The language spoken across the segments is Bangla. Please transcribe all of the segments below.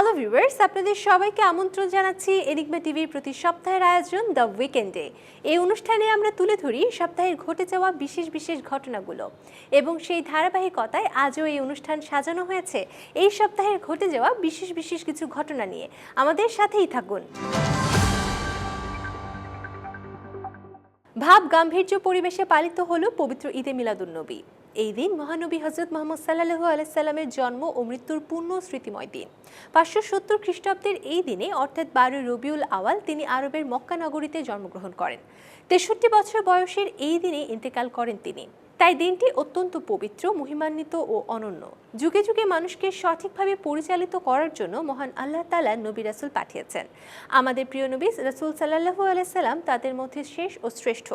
হ্যালো ভিউয়ার্স আপনাদের সবাইকে আমন্ত্রণ জানাচ্ছি এনিগমা টিভির প্রতি সপ্তাহের আয়োজন দ্য উইকেন্ডে এই অনুষ্ঠানে আমরা তুলে ধরি সপ্তাহের ঘটে যাওয়া বিশেষ বিশেষ ঘটনাগুলো। এবং সেই ধারাবাহিকতায় আজও এই অনুষ্ঠান সাজানো হয়েছে। এই সপ্তাহের ঘটে যাওয়া বিশেষ বিশেষ কিছু ঘটনা নিয়ে। আমাদের সাথেই থাকুন। ভাব গাম্ভীর্য পরিবেশে পালিত হলো পবিত্র ঈদে মিলাদুন্নবী এই দিন মহানবী হজরত মোহাম্মদ সাল্লাহু আলাইসাল্লামের জন্ম ও মৃত্যুর পূর্ণ স্মৃতিময় দিন। পাঁচশো সত্তর খ্রিস্টাব্দের এই দিনে অর্থাৎ বারোই রবিউল আওয়াল তিনি আরবের মক্কা নগরীতে জন্মগ্রহণ করেন। তেষট্টি বছর বয়সের এই দিনে ইন্তেকাল করেন তিনি। তাই দিনটি অত্যন্ত পবিত্র, মহিমান্বিত ও অনন্য। যুগে যুগে মানুষকে সঠিকভাবে পরিচালিত করার জন্য মহান আল্লাহ তালা নবী রাসুল পাঠিয়েছেন। আমাদের প্রিয় নবী রাসুল সাল্লাহু আলাইসাল্লাম তাদের মধ্যে শেষ ও শ্রেষ্ঠ।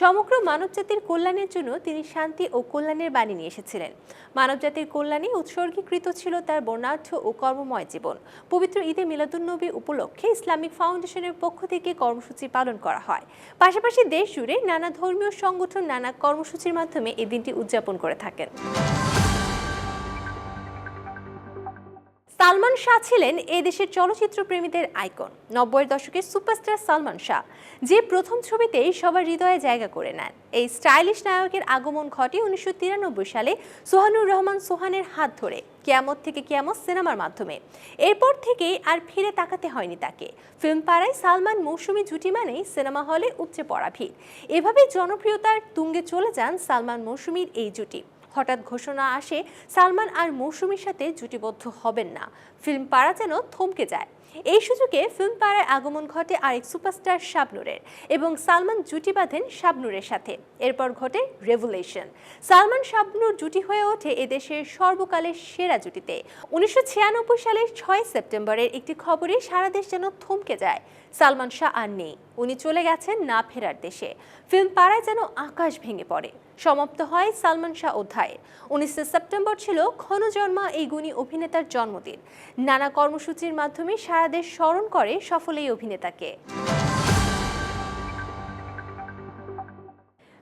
সমগ্র মানবজাতির কল্যাণের জন্য তিনি শান্তি ও কল্যাণের বাণী নিয়ে এসেছিলেন। মানবজাতির কল্যাণে উৎসর্গীকৃত ছিল তার বর্ণাঢ্য ও কর্মময় জীবন। পবিত্র ঈদে মিলাদুন্নবী উপলক্ষে ইসলামিক ফাউন্ডেশনের পক্ষ থেকে কর্মসূচি পালন করা হয়। পাশাপাশি দেশ জুড়ে নানা ধর্মীয় সংগঠন, নানা কর্মসূচির মাধ্যমে এই দিনটি উদযাপন করে থাকেন। সালমান শাহ ছিলেন এ দেশের চলচ্চিত্র প্রেমীদের আইকন। নব্বইয়ের দশকের সুপারস্টার সালমান শাহ যে প্রথম ছবিতেই সবার হৃদয়ে জায়গা করে নেন। এই স্টাইলিশ নায়কের আগমন ঘটে উনিশশো তিরানব্বই সালে সোহানুর রহমান সোহানের হাত ধরে, কেয়ামত থেকে কেয়ামত সিনেমার মাধ্যমে। এরপর থেকেই আর ফিরে তাকাতে হয়নি তাকে। ফিল্ম পাড়ায় সালমান মৌসুমী জুটি মানেই সিনেমা হলে উপচে পড়া ভিড়। এভাবেই জনপ্রিয়তার তুঙ্গে চলে যান সালমান মৌসুমীর এই জুটি। হঠাৎ ঘোষণা আসে, সালমান আর মৌসুমীর সাথে জুটিবদ্ধ হবেন না। ফিল্ম পাড়া যেন থমকে যায়। এই সুযোগে ফিল্ম পাড়ায় আগমন ঘটে আরেক সুপারস্টার শাবনুরের এবং সালমান জুটি বাঁধেন শাবনুরের সাথে। এরপর ঘটে রেভুলেশন। সালমান শাবনুর জুটি হয়ে ওঠে এদেশের সর্বকালের সেরা জুটিতে। উনিশশো ছিয়ানব্বই সালের ছয় সেপ্টেম্বরের একটি খবরে সারা দেশ যেন থমকে যায়। সালমান শাহ আর নেই। উনি চলে গেছেন না ফেরার দেশে। ফিল্ম পাড়ায় যেন আকাশ ভেঙে পড়ে। সমাপ্ত হয় সালমান শাহ অধ্যায়। উনিশে সেপ্টেম্বর ছিল ক্ষণজন্মা এই গুণী অভিনেতার জন্মদিন। নানা কর্মসূচির মাধ্যমে সারা দেশ স্মরণ করে সফল এই অভিনেতাকে।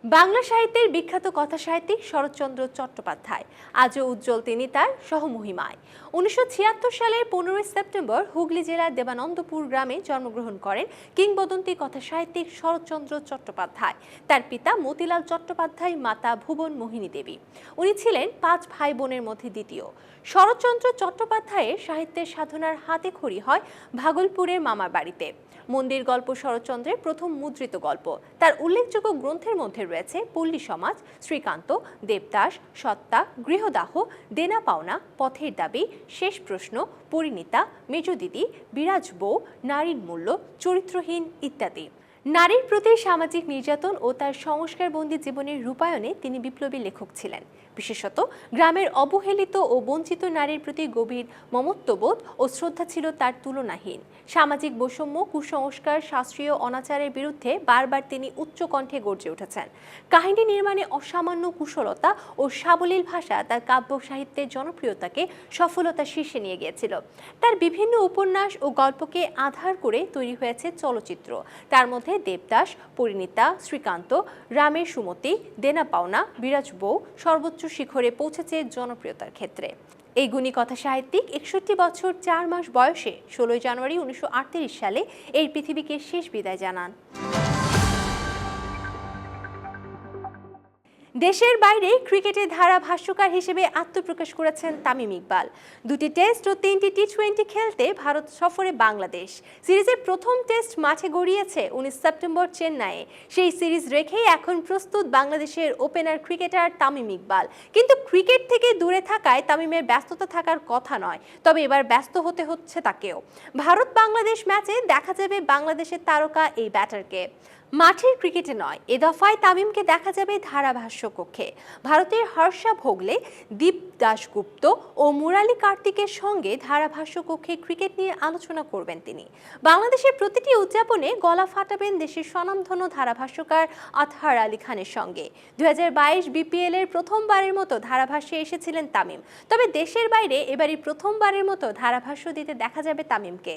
বাংলা সাহিত্যের বিখ্যাত কথা সাহিত্যিক শরৎচন্দ্র চট্টোপাধ্যায়। আজও উজ্জ্বল তিনি তার সহমহিমায়। উনিশশো সালের পনেরোই সেপ্টেম্বর হুগলি জেলার দেবানন্দপুর গ্রামে জন্মগ্রহণ করেন কিংবদন্তি কথা সাহিত্যিক শরৎচন্দ্র চট্টোপাধ্যায়। তার পিতা মতিলাল চট্টোপাধ্যায়, মাতা ভুবন মোহিনী দেবী। উনি ছিলেন পাঁচ ভাই বোনের মধ্যে দ্বিতীয়। শরৎচন্দ্র চট্টোপাধ্যায়ের সাহিত্যের সাধনার হাতে খড়ি হয় ভাগলপুরের মামার বাড়িতে। মন্দির গল্প শরৎচন্দ্রের প্রথম মুদ্রিত গল্প। তার উল্লেখযোগ্য গ্রন্থের মধ্যে রয়েছে পল্লী সমাজ, শ্রীকান্ত, দেবদাস, সত্তা, গৃহদাহ, দেনা পাওনা, পথের দাবি, শেষ প্রশ্ন, পরিণীতা, মেজদিদি, বিরাজ বউ, নারীর মূল্য, চরিত্রহীন ইত্যাদি। নারীর প্রতি সামাজিক নির্যাতন ও তার সংস্কারবন্দি জীবনের রূপায়ণে তিনি বিপ্লবী লেখক ছিলেন। বিশেষত গ্রামের অবহেলিত ও বঞ্চিত নারীর প্রতি গভীর মমত্ববোধ ও শ্রদ্ধা ছিল তার তুলনাহীন। সামাজিক বৈষম্য, কুসংস্কার, শাস্ত্রীয় অনাচারের বিরুদ্ধে বারবার তিনি উচ্চ কণ্ঠে গর্জে উঠেছেন। কাহিনী নির্মাণে অসামান্য কুশলতা ও সাবলীল ভাষা তার কাব্য সাহিত্যের জনপ্রিয়তাকে সফলতা শীর্ষে নিয়ে গিয়েছিল। তার বিভিন্ন উপন্যাস ও গল্পকে আধার করে তৈরি হয়েছে চলচ্চিত্র। তার মধ্যে দেবদাস, পরিণীতা, শ্রীকান্ত, রামের সুমতি, দেনা পাওনা, বিরাজ বউ সর্বোচ্চ শিখরে পৌঁছেছে জনপ্রিয়তার ক্ষেত্রে। এই গুণী কথা সাহিত্যিক একষট্টি বছর চার মাস বয়সে ষোলোই জানুয়ারি উনিশশো আটত্রিশ সালে এই পৃথিবীকে শেষ বিদায় জানান। দেশের বাইরে ক্রিকেটে ধারা ভাষ্যকার হিসেবে আত্মপ্রকাশ করেছেন তামিম ইকবাল। দুটি টেস্ট ও তিনটি টি টোয়েন্টি খেলতে ভারত সফরে বাংলাদেশ। সিরিজের প্রথম টেস্ট মাঠে গড়িয়েছে উনিশ সেপ্টেম্বর চেন্নাইয়ে। সেই সিরিজ রেখেই এখন প্রস্তুত বাংলাদেশের ওপেনার ক্রিকেটার তামিম ইকবাল। কিন্তু ক্রিকেট থেকে দূরে থাকায় তামিমের ব্যস্ততা থাকার কথা নয়। তবে এবার ব্যস্ত হতে হচ্ছে তাকেও। ভারত বাংলাদেশ ম্যাচে দেখা যাবে বাংলাদেশের তারকা এই ব্যাটারকে। মাঠের ক্রিকেটে নয়, এ দফায় তামিমকে দেখা যাবে ধারাভাষ্য কক্ষে ভারতের হর্ষা ভোগলে দীপ দাশগুপ্ত ও মুরালি কার্তিকের সঙ্গে ধারাভাষ্য কক্ষে ক্রিকেট নিয়ে আলোচনা করবেন তিনি। বাংলাদেশের প্রতিটি উদযাপনে গলা ফাটাবেন দেশের স্বনামধন্য ধারাভাষ্যকার আতহার আলী খানের সঙ্গে। দুই হাজার বাইশ বিপিএল এর প্রথমবারের মতো ধারাভাষ্যে এসেছিলেন তামিম। তবে দেশের বাইরে এবারই প্রথমবারের মতো ধারাভাষ্য দিতে দেখা যাবে তামিমকে।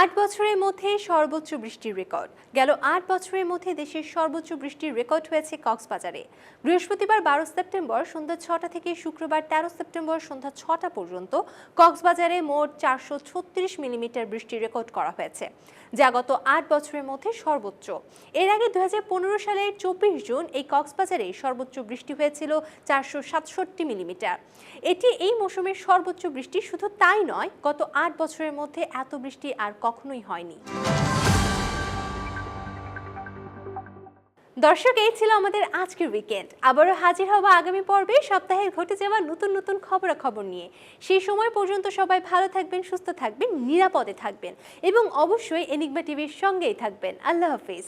আট বছরের মধ্যে সর্বোচ্চ বৃষ্টির রেকর্ড। গেল আট বছরের মধ্যে দেশের সর্বোচ্চ বৃষ্টির রেকর্ড হয়েছে কক্সবাজারে। বৃহস্পতিবার বারো সেপ্টেম্বর সন্ধ্যা ছটা থেকে শুক্রবার তেরো সেপ্টেম্বর সন্ধ্যা ছটা পর্যন্ত কক্সবাজারে মোট চারশো ছত্রিশ মিলিমিটার বৃষ্টির রেকর্ড করা হয়েছে, যা গত আট বছরের মধ্যে সর্বোচ্চ। এর আগে দু হাজার পনেরো সালের চব্বিশ জুন এই কক্সবাজারে সর্বোচ্চ বৃষ্টি হয়েছিল চারশো সাতষট্টি মিলিমিটার। এটি এই মৌসুমের সর্বোচ্চ বৃষ্টি শুধু তাই নয়, গত আট বছরের মধ্যে এত বৃষ্টি আর কখনোই হয়নি। দর্শক, এই ছিল আমাদের আজকের উইকেন্ড আবারও হাজির হব আগামী পর্বে। সপ্তাহে ঘটে যাওয়া নতুন নতুন খবরাখবর নিয়ে। সেই সময় পর্যন্ত সবাই ভালো থাকবেন, সুস্থ থাকবেন, নিরাপদে থাকবেন এবং অবশ্যই এনিকবা টিভির সঙ্গেই থাকবেন। আল্লাহ হাফিজ।